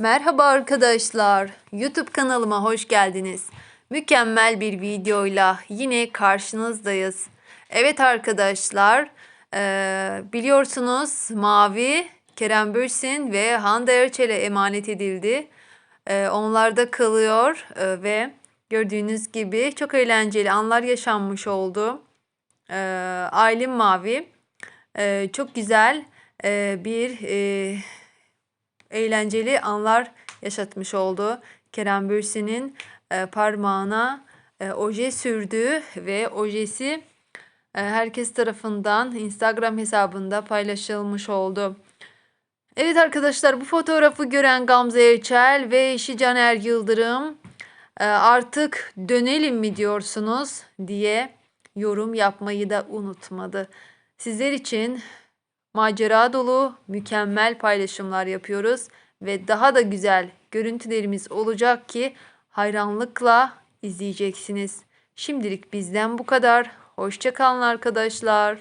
Merhaba arkadaşlar. YouTube kanalıma hoş geldiniz. Mükemmel bir videoyla yine karşınızdayız. Evet arkadaşlar, biliyorsunuz Mavi, Kerem Bürsin ve Hande Erçel'e emanet edildi. Eee, onlar da kalıyor ve gördüğünüz gibi çok eğlenceli anlar yaşanmış oldu. Aylin Mavi çok güzel bir eğlenceli anlar yaşatmış oldu. Kerem Bürsin'in e, parmağına e, oje sürdüğü ve ojesi e, herkes tarafından Instagram hesabında paylaşılmış oldu. Evet arkadaşlar bu fotoğrafı gören Gamze Erçel ve eşi Caner Yıldırım artık dönelim mi diyorsunuz diye yorum yapmayı da unutmadı. Sizler için macera dolu mükemmel paylaşımlar yapıyoruz ve daha da güzel görüntülerimiz olacak ki hayranlıkla izleyeceksiniz. Şimdilik bizden bu kadar. Hoşçakalın arkadaşlar.